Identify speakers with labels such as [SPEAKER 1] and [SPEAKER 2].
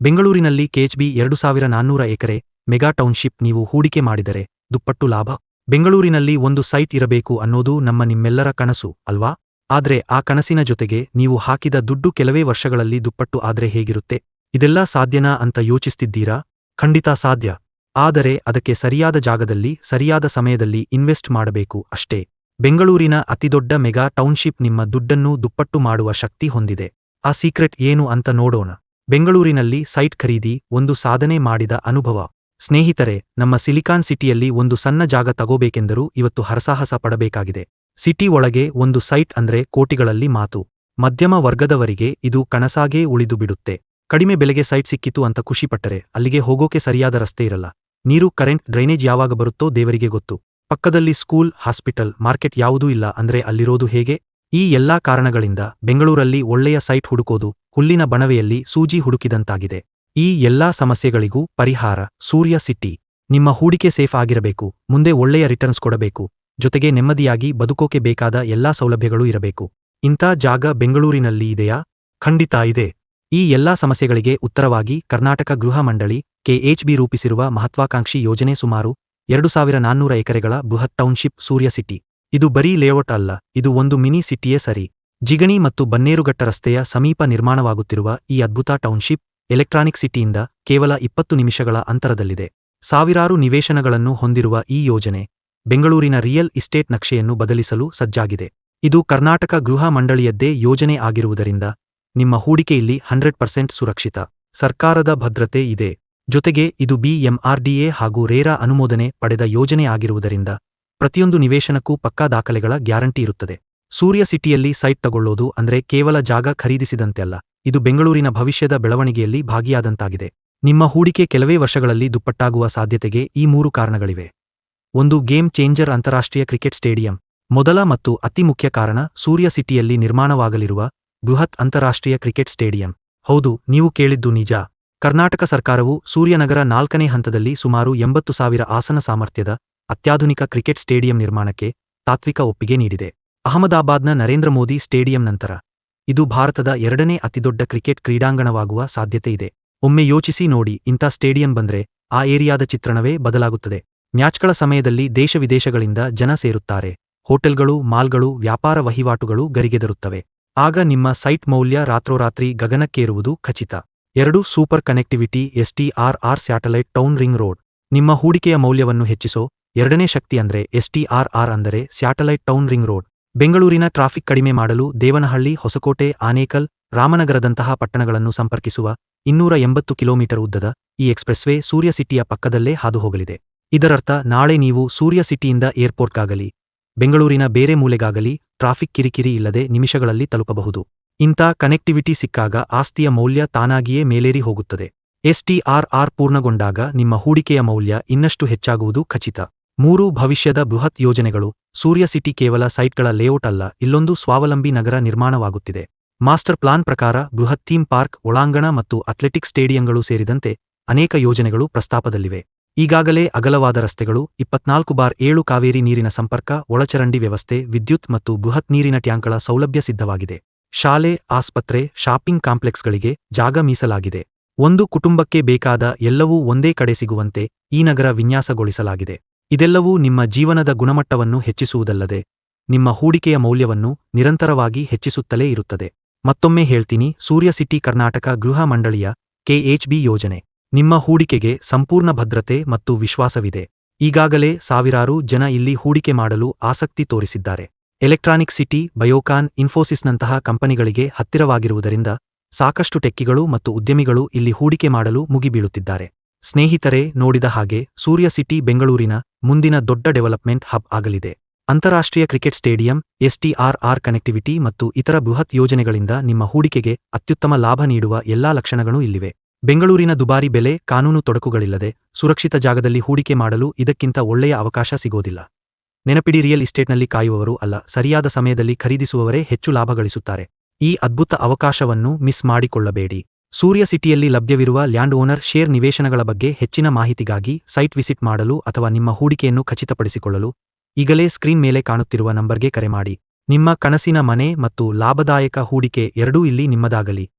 [SPEAKER 1] ಬೆಂಗಳೂರಿನಲ್ಲಿ ಕೆಎಚ್ಬಿ ಎರಡು ಸಾವಿರ ನಾನ್ನೂರ ಎಕರೆ ಮೆಗಾ ಟೌನ್ಶಿಪ್ ನೀವು ಹೂಡಿಕೆ ಮಾಡಿದರೆ ದುಪ್ಪಟ್ಟು ಲಾಭ. ಬೆಂಗಳೂರಿನಲ್ಲಿ ಒಂದು ಸೈಟ್ ಇರಬೇಕು ಅನ್ನೋದು ನಮ್ಮ ನಿಮ್ಮೆಲ್ಲರ ಕನಸು, ಅಲ್ವಾ? ಆದ್ರೆ ಆ ಕನಸಿನ ಜೊತೆಗೆ ನೀವು ಹಾಕಿದ ದುಡ್ಡು ಕೆಲವೇ ವರ್ಷಗಳಲ್ಲಿ ದುಪ್ಪಟ್ಟು ಆದ್ರೆ ಹೇಗಿರುತ್ತೆ? ಇದೆಲ್ಲ ಸಾಧ್ಯನಾ ಅಂತ ಯೋಚಿಸ್ತಿದ್ದೀರಾ? ಖಂಡಿತ ಸಾಧ್ಯ. ಆದರೆ ಅದಕ್ಕೆ ಸರಿಯಾದ ಜಾಗದಲ್ಲಿ, ಸರಿಯಾದ ಸಮಯದಲ್ಲಿ ಇನ್ವೆಸ್ಟ್ ಮಾಡಬೇಕು ಅಷ್ಟೇ. ಬೆಂಗಳೂರಿನ ಅತಿದೊಡ್ಡ ಮೆಗಾ ಟೌನ್ಶಿಪ್ ನಿಮ್ಮ ದುಡ್ಡನ್ನು ದುಪ್ಪಟ್ಟು ಮಾಡುವ ಶಕ್ತಿ ಹೊಂದಿದೆ. ಆ ಸೀಕ್ರೆಟ್ ಏನು ಅಂತ ನೋಡೋಣ. ಬೆಂಗಳೂರಿನಲ್ಲಿ ಸೈಟ್ ಖರೀದಿ, ಒಂದು ಸಾಧನೆ ಮಾಡಿದ ಅನುಭವ. ಸ್ನೇಹಿತರೆ, ನಮ್ಮ ಸಿಲಿಕಾನ್ ಸಿಟಿಯಲ್ಲಿ ಒಂದು ಸಣ್ಣ ಜಾಗ ತಗೋಬೇಕೆಂದರೂ ಇವತ್ತು ಹರಸಾಹಸ ಪಡಬೇಕಾಗಿದೆ. ಸಿಟಿ ಒಳಗೆ ಒಂದು ಸೈಟ್ ಅಂದ್ರೆ ಕೋಟಿಗಳಲ್ಲಿ ಮಾತು. ಮಧ್ಯಮ ವರ್ಗದವರಿಗೆ ಇದು ಕನಸಾಗೇ ಉಳಿದು ಬಿಡುತ್ತೆ. ಕಡಿಮೆ ಬೆಲೆಗೆ ಸೈಟ್ ಸಿಕ್ಕಿತು ಅಂತ ಖುಷಿಪಟ್ಟರೆ ಅಲ್ಲಿಗೆ ಹೋಗೋಕೆ ಸರಿಯಾದ ರಸ್ತೆ ಇರಲ್ಲ. ನೀರು, ಕರೆಂಟ್, ಡ್ರೈನೇಜ್ ಯಾವಾಗ ಬರುತ್ತೋ ದೇವರಿಗೆ ಗೊತ್ತು. ಪಕ್ಕದಲ್ಲಿ ಸ್ಕೂಲ್, ಹಾಸ್ಪಿಟಲ್, ಮಾರ್ಕೆಟ್ ಯಾವುದೂ ಇಲ್ಲ ಅಂದ್ರೆ ಅಲ್ಲಿರೋದು ಹೇಗೆ? ಈ ಎಲ್ಲಾ ಕಾರಣಗಳಿಂದ ಬೆಂಗಳೂರಲ್ಲಿ ಒಳ್ಳೆಯ ಸೈಟ್ ಹುಡುಕೋದು ಹುಲ್ಲಿನ ಬಣವೆಯಲ್ಲಿ ಸೂಜಿ ಹುಡುಕಿದಂತಾಗಿದೆ. ಈ ಎಲ್ಲಾ ಸಮಸ್ಯೆಗಳಿಗೂ ಪರಿಹಾರ, ಸೂರ್ಯ ಸಿಟಿ ನಿಮ್ಮ ಹೂಡಿಕೆ ಸೇಫ್ ಆಗಿರಬೇಕು, ಮುಂದೆ ಒಳ್ಳೆಯ ರಿಟರ್ನ್ಸ್ ಕೊಡಬೇಕು, ಜೊತೆಗೆ ನೆಮ್ಮದಿಯಾಗಿ ಬದುಕೋಕೆ ಬೇಕಾದ ಎಲ್ಲಾ ಸೌಲಭ್ಯಗಳೂ ಇರಬೇಕು. ಇಂಥ ಜಾಗ ಬೆಂಗಳೂರಿನಲ್ಲಿ ಇದೆಯಾ? ಖಂಡಿತ ಇದೆ. ಈ ಎಲ್ಲಾ ಸಮಸ್ಯೆಗಳಿಗೆ ಉತ್ತರವಾಗಿ ಕರ್ನಾಟಕ ಗೃಹ ಮಂಡಳಿ, ಕೆಎಚ್ಬಿ ರೂಪಿಸಿರುವ ಮಹತ್ವಾಕಾಂಕ್ಷಿ ಯೋಜನೆ ಸುಮಾರು ಎರಡು ಸಾವಿರ ನಾನ್ನೂರ ಎಕರೆಗಳ ಬೃಹತ್ ಟೌನ್ಶಿಪ್ ಸೂರ್ಯ ಸಿಟಿ ಇದು ಬರೀ ಲೇಔಟ್ ಅಲ್ಲ, ಇದು ಒಂದು ಮಿನಿ ಸಿಟಿಯೇ ಸರಿ. ಜಿಗಣಿ ಮತ್ತು ಬನ್ನೇರುಘಟ್ಟ ರಸ್ತೆಯ ಸಮೀಪ ನಿರ್ಮಾಣವಾಗುತ್ತಿರುವ ಈ ಅದ್ಭುತ ಟೌನ್ಶಿಪ್ ಎಲೆಕ್ಟ್ರಾನಿಕ್ ಸಿಟಿಯಿಂದ ಕೇವಲ ಇಪ್ಪತ್ತು ನಿಮಿಷಗಳ ಅಂತರದಲ್ಲಿದೆ. ಸಾವಿರಾರು ನಿವೇಶನಗಳನ್ನು ಹೊಂದಿರುವ ಈ ಯೋಜನೆ ಬೆಂಗಳೂರಿನ ರಿಯಲ್ ಇಸ್ಟೇಟ್ ನಕ್ಷೆಯನ್ನು ಬದಲಿಸಲು ಸಜ್ಜಾಗಿದೆ. ಇದು ಕರ್ನಾಟಕ ಗೃಹ ಮಂಡಳಿಯದ್ದೇ ಯೋಜನೆ ಆಗಿರುವುದರಿಂದ ನಿಮ್ಮ ಹೂಡಿಕೆಯಲ್ಲಿ ಹಂಡ್ರೆಡ್ ಪರ್ಸೆಂಟ್ ಸುರಕ್ಷಿತ. ಸರ್ಕಾರದ ಭದ್ರತೆ ಇದೆ. ಜೊತೆಗೆ ಇದು ಬಿಎಂಆರ್ಡಿಎ ಹಾಗೂ ರೇರಾ ಅನುಮೋದನೆ ಪಡೆದ ಯೋಜನೆ ಆಗಿರುವುದರಿಂದ ಪ್ರತಿಯೊಂದು ನಿವೇಶನಕ್ಕೂ ಪಕ್ಕಾ ದಾಖಲೆಗಳ ಗ್ಯಾರಂಟಿ ಇರುತ್ತದೆ. ಸೂರ್ಯ ಸಿಟಿಯಲ್ಲಿ ಸೈಟ್ ತಗೊಳ್ಳೋದು ಅಂದ್ರೆ ಕೇವಲ ಜಾಗ ಖರೀದಿಸಿದಂತೆ ಅಲ್ಲ ಇದು ಬೆಂಗಳೂರಿನ ಭವಿಷ್ಯದ ಬೆಳವಣಿಗೆಯಲ್ಲಿ ಭಾಗಿಯಾದಂತಾಗಿದೆ. ನಿಮ್ಮ ಹೂಡಿಕೆ ಕೆಲವೇ ವರ್ಷಗಳಲ್ಲಿ ದುಪ್ಪಟ್ಟಾಗುವ ಸಾಧ್ಯತೆಗೆ ಈ ಮೂರು ಕಾರಣಗಳಿವೆ. ಒಂದು, ಗೇಮ್ ಚೇಂಜರ್ ಅಂತಾರಾಷ್ಟ್ರೀಯ ಕ್ರಿಕೆಟ್ ಸ್ಟೇಡಿಯಂ. ಮೊದಲ ಮತ್ತು ಅತಿ ಮುಖ್ಯ ಕಾರಣ ಸೂರ್ಯ ಸಿಟಿಯಲ್ಲಿ ನಿರ್ಮಾಣವಾಗಲಿರುವ ಬೃಹತ್ ಅಂತಾರಾಷ್ಟ್ರೀಯ ಕ್ರಿಕೆಟ್ ಸ್ಟೇಡಿಯಂ. ಹೌದು, ನೀವು ಕೇಳಿದ್ದು ನಿಜ. ಕರ್ನಾಟಕ ಸರ್ಕಾರವು ಸೂರ್ಯನಗರ ನಾಲ್ಕನೇ ಹಂತದಲ್ಲಿ ಸುಮಾರು ಎಂಬತ್ತು ಸಾವಿರ ಆಸನ ಸಾಮರ್ಥ್ಯದ ಅತ್ಯಾಧುನಿಕ ಕ್ರಿಕೆಟ್ ಸ್ಟೇಡಿಯಂ ನಿರ್ಮಾಣಕ್ಕೆ ತಾತ್ವಿಕ ಒಪ್ಪಿಗೆ ನೀಡಿದೆ. ಅಹಮದಾಬಾದ್ನ ನರೇಂದ್ರ ಮೋದಿ ಸ್ಟೇಡಿಯಂ ನಂತರ. ಇದು ಭಾರತದ ಎರಡನೇ ಅತಿದೊಡ್ಡ ಕ್ರಿಕೆಟ್ ಕ್ರೀಡಾಂಗಣವಾಗುವ ಸಾಧ್ಯತೆ ಇದೆ. ಒಮ್ಮೆ ಯೋಚಿಸಿ ನೋಡಿ ಇಂಥ ಸ್ಟೇಡಿಯಂ ಬಂದ್ರೆ ಆ ಏರಿಯಾದ ಚಿತ್ರಣವೇ ಬದಲಾಗುತ್ತದೆ. ಮ್ಯಾಚ್ಗಳ ಸಮಯದಲ್ಲಿ ದೇಶ ವಿದೇಶಗಳಿಂದ ಜನ ಸೇರುತ್ತಾರೆ. ಹೋಟೆಲ್ಗಳು, ಮಾಲ್ಗಳು, ವ್ಯಾಪಾರ ವಹಿವಾಟುಗಳು ಗರಿಗೆದರುತ್ತವೆ ಆಗ ನಿಮ್ಮ ಸೈಟ್ ಮೌಲ್ಯ ರಾತ್ರೋರಾತ್ರಿ ಗಗನಕ್ಕೇರುವುದು ಖಚಿತ. ಎರಡು super connectivity, STRR satellite town ring road. ನಿಮ್ಮ ಹೂಡಿಕೆಯ ಮೌಲ್ಯವನ್ನು ಹೆಚ್ಚಿಸೋ ಎರಡನೇ ಶಕ್ತಿ ಅಂದ್ರೆ ಎಸ್ಟಿಆರ್ಆರ್ ಅಂದರೆ ಸ್ಯಾಟಲೈಟ್ ಟೌನ್ ರಿಂಗ್ ರೋಡ್. ಬೆಂಗಳೂರಿನ ಟ್ರಾಫಿಕ್ ಕಡಿಮೆ ಮಾಡಲು ದೇವನಹಳ್ಳಿ, ಹೊಸಕೋಟೆ, ಆನೇಕಲ್, ರಾಮನಗರದಂತಹ ಪಟ್ಟಣಗಳನ್ನು ಸಂಪರ್ಕಿಸುವ ಇನ್ನೂರ ಎಂಬತ್ತು ಕಿಲೋಮೀಟರ್ ಉದ್ದದ ಈ ಎಕ್ಸ್ಪ್ರೆಸ್ವೇ ಸೂರ್ಯ ಸಿಟಿಯ ಪಕ್ಕದಲ್ಲೇ ಹಾದುಹೋಗಲಿದೆ. ಇದರರ್ಥ, ನಾಳೆ ನೀವು ಸೂರ್ಯ ಸಿಟಿಯಿಂದ ಏರ್ಪೋರ್ಟ್ಗಾಗಲಿ, ಬೆಂಗಳೂರಿನ ಬೇರೆ ಮೂಲೆಗಾಗಲಿ ಟ್ರಾಫಿಕ್ ಕಿರಿಕಿರಿ ಇಲ್ಲದೆ ನಿಮಿಷಗಳಲ್ಲಿ ತಲುಪಬಹುದು. ಇಂಥ ಕನೆಕ್ಟಿವಿಟಿ ಸಿಕ್ಕಾಗ ಆಸ್ತಿಯ ಮೌಲ್ಯ ತಾನಾಗಿಯೇ ಮೇಲೇರಿ ಹೋಗುತ್ತದೆ. ಎಸ್ಟಿಆರ್ಆರ್ ಪೂರ್ಣಗೊಂಡಾಗ ನಿಮ್ಮ ಹೂಡಿಕೆಯ ಮೌಲ್ಯ ಇನ್ನಷ್ಟು ಹೆಚ್ಚಾಗುವುದು ಖಚಿತ. ಮೂರು ಭವಿಷ್ಯದ ಬೃಹತ್ ಯೋಜನೆಗಳು. ಸೂರ್ಯ ಸಿಟಿ ಕೇವಲ ಸೈಟ್ಗಳ ಲೇಔಟ್ ಅಲ್ಲ, ಇಲ್ಲೊಂದು ಸ್ವಾವಲಂಬಿ ನಗರ ನಿರ್ಮಾಣವಾಗುತ್ತಿದೆ. ಮಾಸ್ಟರ್ ಪ್ಲಾನ್ ಪ್ರಕಾರ ಬೃಹತ್ ಥೀಮ್ ಪಾರ್ಕ್, ಒಳಾಂಗಣ ಮತ್ತು ಅಥ್ಲೆಟಿಕ್ ಸ್ಟೇಡಿಯಂಗಳು ಸೇರಿದಂತೆ ಅನೇಕ ಯೋಜನೆಗಳು ಪ್ರಸ್ತಾಪದಲ್ಲಿವೆ. ಈಗಾಗಲೇ ಅಗಲವಾದ ರಸ್ತೆಗಳು, ಇಪ್ಪತ್ನಾಲ್ಕು ಬಾರ್ ಏಳು ಕಾವೇರಿ ನೀರಿನ ಸಂಪರ್ಕ, ಒಳಚರಂಡಿ ವ್ಯವಸ್ಥೆ, ವಿದ್ಯುತ್ ಮತ್ತು ಬೃಹತ್ ನೀರಿನ ಟ್ಯಾಂಕ್ಗಳ ಸೌಲಭ್ಯ ಸಿದ್ಧವಾಗಿದೆ. ಶಾಲೆ, ಆಸ್ಪತ್ರೆ, ಶಾಪಿಂಗ್ ಕಾಂಪ್ಲೆಕ್ಸ್ಗಳಿಗೆ ಜಾಗ ಮೀಸಲಾಗಿದೆ. ಒಂದು ಕುಟುಂಬಕ್ಕೆ ಬೇಕಾದ ಎಲ್ಲವೂ ಒಂದೇ ಕಡೆ ಸಿಗುವಂತೆ ಈ ನಗರ ವಿನ್ಯಾಸಗೊಳಿಸಲಾಗಿದೆ. ಇದೆಲ್ಲವೂ ನಿಮ್ಮ ಜೀವನದ ಗುಣಮಟ್ಟವನ್ನು ಹೆಚ್ಚಿಸುವುದಲ್ಲದೆ, ನಿಮ್ಮ ಹೂಡಿಕೆಯ ಮೌಲ್ಯವನ್ನು ನಿರಂತರವಾಗಿ ಹೆಚ್ಚಿಸುತ್ತಲೇ ಇರುತ್ತದೆ. ಮತ್ತೊಮ್ಮೆ ಹೇಳ್ತೀನಿ, ಸೂರ್ಯ ಸಿಟಿ ಕರ್ನಾಟಕ ಗೃಹ ಮಂಡಳಿಯ ಕೆಎಚ್ಬಿ ಯೋಜನೆ. ನಿಮ್ಮ ಹೂಡಿಕೆಗೆ ಸಂಪೂರ್ಣ ಭದ್ರತೆ ಮತ್ತು ವಿಶ್ವಾಸವಿದೆ. ಈಗಾಗಲೇ ಸಾವಿರಾರು ಜನ ಇಲ್ಲಿ ಹೂಡಿಕೆ ಮಾಡಲು ಆಸಕ್ತಿ ತೋರಿಸಿದ್ದಾರೆ. ಎಲೆಕ್ಟ್ರಾನಿಕ್ ಸಿಟಿ, ಬಯೋಕಾನ್, ಇನ್ಫೋಸಿಸ್ನಂತಹ ಕಂಪನಿಗಳಿಗೆ ಹತ್ತಿರವಾಗಿರುವುದರಿಂದ ಸಾಕಷ್ಟು ಟೆಕ್ಕಿಗಳು ಮತ್ತು ಉದ್ಯಮಿಗಳು ಇಲ್ಲಿ ಹೂಡಿಕೆ ಮಾಡಲು ಮುಗಿಬೀಳುತ್ತಿದ್ದಾರೆ. ಸ್ನೇಹಿತರೆ ನೋಡಿದ ಹಾಗೆ ಸೂರ್ಯ ಸಿಟಿ ಬೆಂಗಳೂರಿನ ಮುಂದಿನ ದೊಡ್ಡ ಡೆವಲಪ್ಮೆಂಟ್ ಹಬ್ ಆಗಲಿದೆ. ಅಂತಾರಾಷ್ಟ್ರೀಯ ಕ್ರಿಕೆಟ್ ಸ್ಟೇಡಿಯಂ, ಎಸ್ಟಿಆರ್ಆರ್ ಕನೆಕ್ಟಿವಿಟಿ ಮತ್ತು ಇತರ ಬೃಹತ್ ಯೋಜನೆಗಳಿಂದ ನಿಮ್ಮ ಹೂಡಿಕೆಗೆ ಅತ್ಯುತ್ತಮ ಲಾಭ ನೀಡುವ ಎಲ್ಲಾ ಲಕ್ಷಣಗಳೂ ಇಲ್ಲಿವೆ. ಬೆಂಗಳೂರಿನ ದುಬಾರಿ ಬೆಲೆ, ಕಾನೂನು ತೊಡಕುಗಳಿಲ್ಲದೆ ಸುರಕ್ಷಿತ ಜಾಗದಲ್ಲಿ ಹೂಡಿಕೆ ಮಾಡಲು ಇದಕ್ಕಿಂತ ಒಳ್ಳೆಯ ಅವಕಾಶ ಸಿಗೋದಿಲ್ಲ. ನೆನಪಿಡಿ, ರಿಯಲ್ ಇಸ್ಟೇಟ್ನಲ್ಲಿ ಕಾಯುವವರು ಅಲ್ಲ, ಸರಿಯಾದ ಸಮಯದಲ್ಲಿ ಖರೀದಿಸುವವರೇ ಹೆಚ್ಚು ಲಾಭ ಗಳಿಸುತ್ತಾರೆ. ಈ ಅದ್ಭುತ ಅವಕಾಶವನ್ನು ಮಿಸ್ ಮಾಡಿಕೊಳ್ಳಬೇಡಿ. ಸೂರ್ಯ ಸಿಟಿಯಲ್ಲಿ ಲಭ್ಯವಿರುವ ಲ್ಯಾಂಡ್ ಓನರ್ ಶೇರ್ ನಿವೇಶನಗಳ ಬಗ್ಗೆ ಹೆಚ್ಚಿನ ಮಾಹಿತಿಗಾಗಿ ಸೈಟ್ ವಿಸಿಟ್ ಮಾಡಲು ಅಥವಾ ನಿಮ್ಮ ಹೂಡಿಕೆಯನ್ನು ಖಚಿತಪಡಿಸಿಕೊಳ್ಳಲು ಈಗಲೇ ಸ್ಕ್ರೀನ್ ಮೇಲೆ ಕಾಣುತ್ತಿರುವ ನಂಬರ್ಗೆ ಕರೆ ಮಾಡಿ. ನಿಮ್ಮ ಕನಸಿನ ಮನೆ ಮತ್ತು ಲಾಭದಾಯಕ ಹೂಡಿಕೆ ಎರಡೂ ಇಲ್ಲಿ ನಿಮ್ಮದಾಗಲಿ.